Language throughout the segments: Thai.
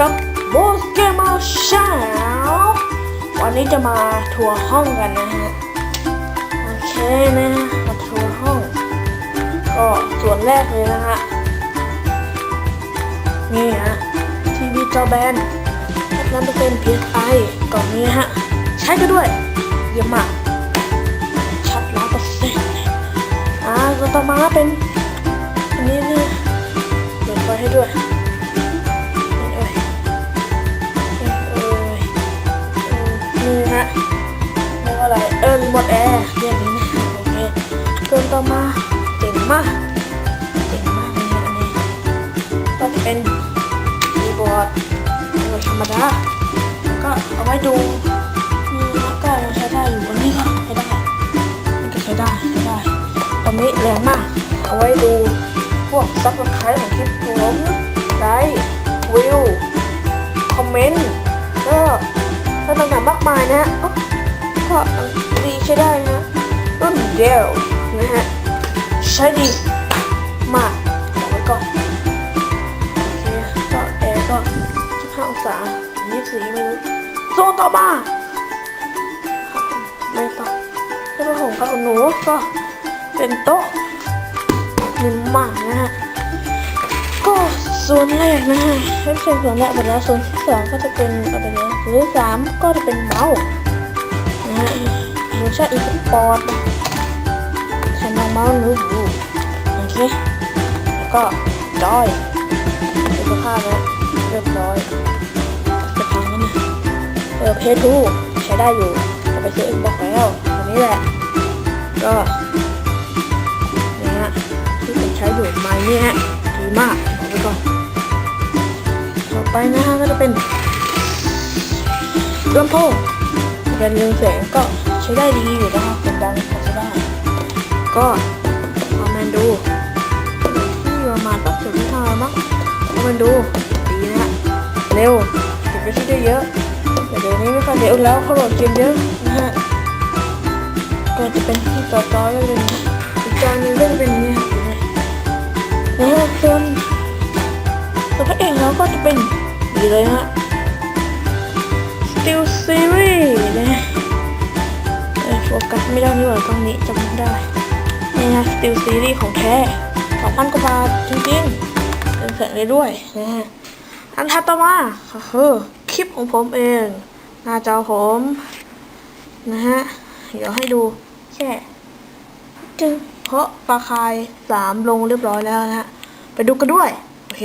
กับโบเกมอสาววันนี้จะมาทัวร์ห้องกันนะฮะโอเคนะมาทัวร์ห้อง ก็ส่วนแรกเลยนะฮะนี่ฮะทีวีจอแบนแล้วจะเป็น PSI กล่องนี้ฮะ ใช้กันด้วยเยี่ยมมากชัดร้อยเปอร์เซ็นต์อ่าต่อมาเป็นอันนี้นี่เปิดไฟให้ด้วย นี่ฮะเรียกว่าอะไร เออรีโมทแอร์เรียกนี้นะโอเคส่วนต่อมาเจ๋งมากเจ๋งมากเลยอันนี้ก็จะเป็นคีย์บอร์ดคีบอดธรรมดาแล้วก็เอาไว้ดูนี่ก็ยังใช้ได้อยู่อันนี้ก็ใช้ได้นี่ก็ใช้ได้ใช้ได้ตอนนี้แรงมาก เอาไว้ดูพวกซับสไครต์ของคลิปผมไลค์วิวคอมเมนต์ก็ นะฮะก็ดีใช้ได้นะรุ่นเดลนะฮะใช้ดีมากเอาไว้ก่อนโอเคก็แอร์ก็15องศา24ไม่รู้โซนต่อมาไม่ต่อแล้วก็ของกับหนูก็เป็นโต๊ะนิ่มมากนะฮะ ก็ส่วนแรกนะฮะไม่ใช่ส่วนแรกหมดแล้วส่วนที่สองก็จะเป็นอะไรนะส่วนที่สามก็จะเป็นเมาส์นะฮะเวอร์ชันอีสปอร์ตใช้น้องเมาส์นูบูโอเคแล้วก็จอยสุขภาพแล้วเรียบร้อยจะพังแล้วนะเออเพจทูใช้ได้อยู่เอาไปซื้อเอ็กบอกแล้วอันนี้แหละ ก็นี่ฮะที่ผมใช้อยู่ไม้นี่ฮะดีมากเอาไปก่อน ไปนะฮะก็จะเป็นลำโพงการเรืองแสงก็ใช้ได้ดีอยู่นะครับเป็นดังพอใช้ได้ ก็คอมเมนต์ดูที่ประมาณปักถึงที่ทางมั้งเอามันดูดีนะเร็วเก็บไปที่ได้เยอะแต่เดี๋ยวนี้ไม่ค่อยเร็วแล้วเขาโหลดเกมเยอะนะฮะก็จะเป็นที่ต่อต่อๆแล้วเป็นอีกจานนึงก็จะเป็นอย่างนี้นะฮะส่วนตัวพระเอกเราก็จะเป็น ดีเลยฮะ Steel Series นะโฟกัสไม่ได้นี่หว่ากล้องนี้จำไม่ได้นี่นะ Steel Series ของแท้2,000กว่าบาทจริงๆเป็นแสงเลยด้วยนะฮะอันถัดต่อมาคือคลิปของผมเอง หน้าจอผมนะฮะ เดี๋ยวให้ดูแค่จึงเพราะปลาคายสามลงเรียบร้อยแล้วนะฮะ ไปดูกันด้วย โอเค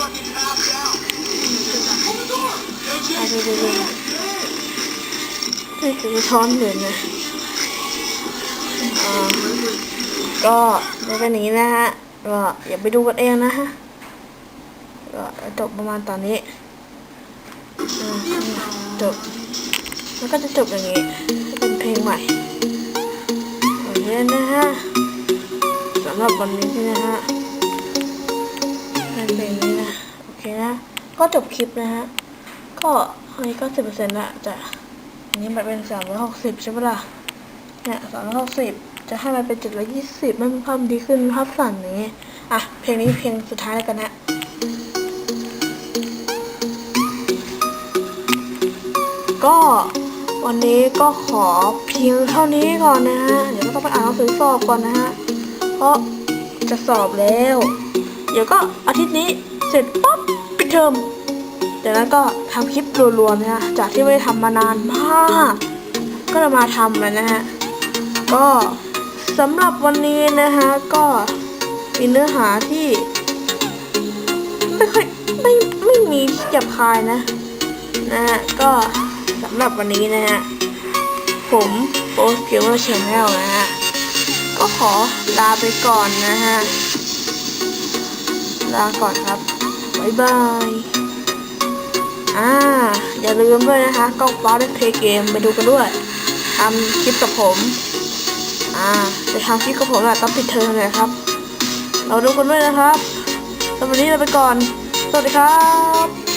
ดูก็กราบสวัสดีครับกับให้ดูประมาณนี้นะอาดูดูดูนี่คือช้อนเหรียญนะอ่าก็จะเป็นอย่นี้นะฮะก็อย่าไปดูกันเองนะฮะก็จบประมาณตอนนี้จบแล้วก็จะจบอย่างนี้เป็นเพลงใหม่อย่างนี้นะฮะสำหรับวันนี้นะฮะเป็นเพลงนี้นะ เคนะ ก็จบคลิปนะฮะ ก็อันนี้ก็สิบเปอร์เซ็นต์ละจะอันนี้มันเป็นสามร้อยหกสิบใช่ปะล่ะ เนี่ยสามร้อยหกสิบจะให้มันเป็นเจ็ดร้อยยี่สิบมันมีความดีขึ้นภาพสั่นนี้ อะ เพลงนี้เพลงสุดท้ายแล้วกันนะก็วันนี้ก็ขอเพียงเท่านี้ก่อนนะฮะ เดี๋ยวก็ต้องไปอ่านหนังสือสอบก่อนนะฮะ เพราะจะสอบแล้ว เดี๋ยวก็อาทิตย์นี้เสร็จปั๊บ เทอมจากนั้นก็ทำคลิปรัวๆนะจากที่ไม่ได้ทำมานานมาก ก็จะมาทำแล้วนะฮะ ก็สำหรับวันนี้นะฮะ ก็มีเนื้อหาที่ ไม่ค่อยไม่ไม่มีหยาบคายนะ นะฮะ ก็สำหรับวันนี้นะฮะ ผมโป๊สเกมเมอร์ชแนลนะฮะ ก็ขอลาไปก่อนนะฮะ ลาก่อนครับ บายบาย อ่า อย่าลืมด้วยนะคะกล้องฟ้าเล่นเพลย์เกมไปดูกันด้วยทำคลิปกับผม อ่าจะทำคลิปกับผมอะต้องปิดเทอมเลยครับ เราดูกันด้วยนะครับสำหรับวันนี้เราไปก่อน สวัสดีครับ